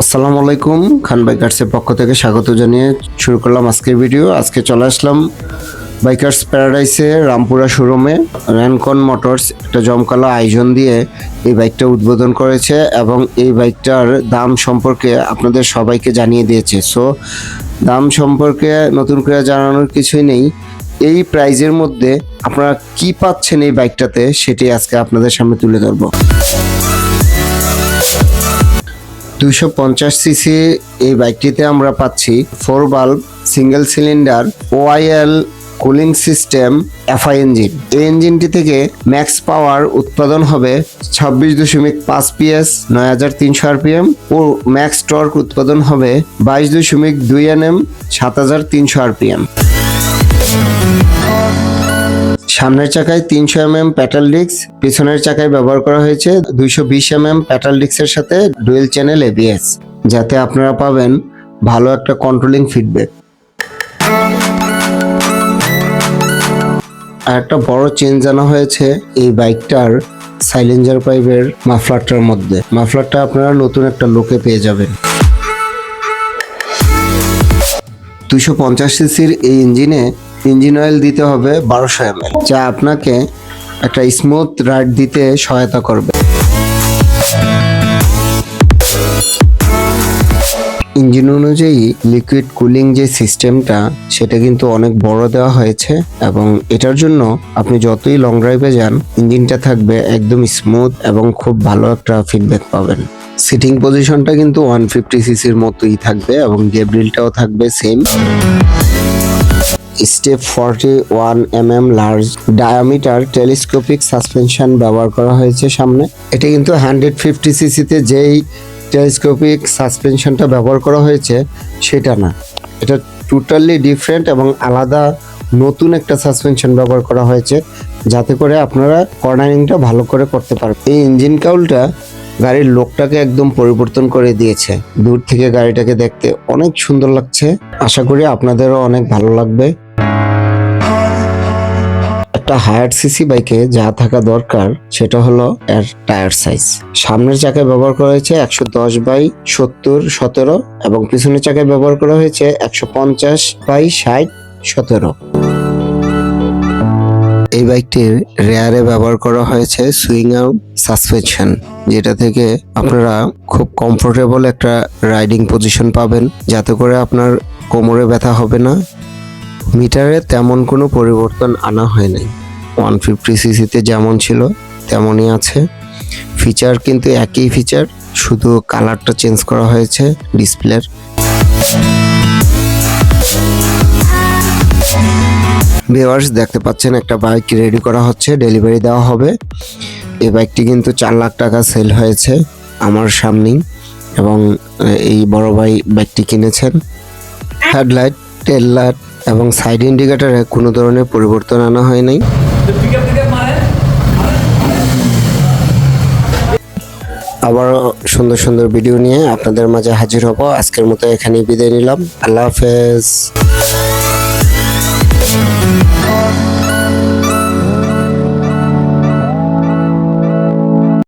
আসসালামু আলাইকুম, খান বাইকার্সের পক্ষ থেকে স্বাগত জানিয়ে শুরু করলাম আজকের ভিডিও। আজকে চলে আসলাম বাইকার্স প্যারাডাইসে রামপুরা শোরুমে র্যানকন মোটরস একটা জমকালো আয়োজন দিয়ে এই বাইকটা উদ্বোধন করেছে এবং এই বাইকটার দাম সম্পর্কে আপনাদের সবাইকে জানিয়ে দিয়েছে। সো দাম সম্পর্কে নতুন করে জানানোর কিছুই নেই। এই প্রাইজের মধ্যে আপনারা কি পাচ্ছেন এই বাইকটাতে সেটি আজকে আপনাদের সামনে তুলে ধরবো। দুশো পঞ্চাশ সিসি এই বাইকটিতে আমরা পাচ্ছি four bulb single cylinder oil cooling system FI engine এই ইঞ্জিনটি থেকে ম্যাক্স পাওয়ার উৎপাদন হবে ছাব্বিশ দশমিক পাঁচ পিএস নয় হাজার তিনশো আরপিএম ও ম্যাক্স টর্ক উৎপাদন হবে বাইশ দশমিক দুই এনএম সাত হাজার তিনশো আরপিএম সামনের চাকায় তিনশো এম এম প্যাটাল ডিক্স পিছনের চাকায় ব্যবহার করা হয়েছে দুইশো বিশ এম এম প্যাটাল ডিক্সের সাথে ডুয়েল চ্যানেল এবিএস যাতে আপনারা পাবেন ভালো একটা কন্ট্রোলিং ফিডব্যাক আর একটা বড় চেঞ্জ আনা হয়েছে এই বাইকটার সাইলেঞ্জার পাইপের মাফলারটার মধ্যে। মাফলারটা আপনারা নতুন একটা লোকে পেয়ে যাবেন। দুশো পঞ্চাশ সিসির এই ইঞ্জিনে ইঞ্জিন অয়েল দিতে হবে বারোশো এম যা আপনাকে একটা স্মুথ রাইড দিতে সহায়তা করবে। ইঞ্জিন অনুযায়ী লিকুইড কুলিং যে সিস্টেমটা সেটা কিন্তু অনেক বড় দেওয়া হয়েছে এবং এটার জন্য আপনি যতই লং ড্রাইভে যান, ইঞ্জিনটা থাকবে একদম স্মুথ এবং খুব ভালো একটা ফিডব্যাক পাবেন। সিটিং পজিশনটা কিন্তু ওয়ান ফিফটি সিসির মতোই থাকবে এবং গেব্রিলটাও থাকবে same step forty one M M large diameter telescopic suspension ব্যবহার করা হয়েছে সামনে। এটা কিন্তু হান্ড্রেড ফিফটি সিসিতে যেই টেলিস্কোপিক সাসপেনশনটা ব্যবহার করা হয়েছে, সেটা না। এটা টোটালি ডিফারেন্ট এবং আলাদা নতুন একটা সাসপেনশন ব্যবহার করা হয়েছে, যাতে করে আপনারা কর্নারিংটা ভালো করে করতে পারবেন। এই ইঞ্জিন কাউলটা গাড়ির লোকটাকে একদম পরিবর্তন করে দিয়েছে। দূর থেকে গাড়িটাকে দেখতে অনেক সুন্দর লাগছে। আশা করি আপনাদেরও অনেক ভালো লাগবে। একটা হায়ার সিসি বাইকে যা থাকা দরকার, সেটা হলো এর টায়ার সাইজ সামনের চাকায় ব্যবহার করা হয়েছে একশো দশ বাই সত্তর সতেরো এবং পিছনের চাকায় ব্যবহার করা হয়েছে একশো পঞ্চাশ বাই ষাট সতেরো। এই বাইকটির রেয়ারে ব্যবহার করা হয়েছে সুইং আউট সাসপেনশন যেটা থেকে আপনারা খুব কমফোর্টেবল একটা রাইডিং পজিশন পাবেন, যাতে করে আপনার কোমরে ব্যথা হবে না মিটারে তেমন কোনো পরিবর্তন আনা হয় নাই। ওয়ান ফিফটি সিসিতে যেমন ছিল, তেমনই আছে। ফিচার কিন্তু একই ফিচার শুধু কালারটা চেঞ্জ করা হয়েছে ডিসপ্লের ভিউয়ার্স দেখতে পাচ্ছেন একটা বাইক রেডি করা হচ্ছে ডেলিভারি দেওয়া হবে। এই বাইকটি কিন্তু চার লাখ টাকা সেল হয়েছে আমার সামনেই, এবং এই বড় ভাই বাইকটি কিনেছেন। হেডলাইট টেল লাইট এবং সাইড ইন্ডিকেটারে কোনো ধরনের পরিবর্তন আনা হয় নাই। আবার সুন্দর সুন্দর ভিডিও নিয়ে আপনাদের মাঝে হাজির হব। আজকের মতো এখানেই বিদায় নিলাম। আল্লাহ হাফেজ।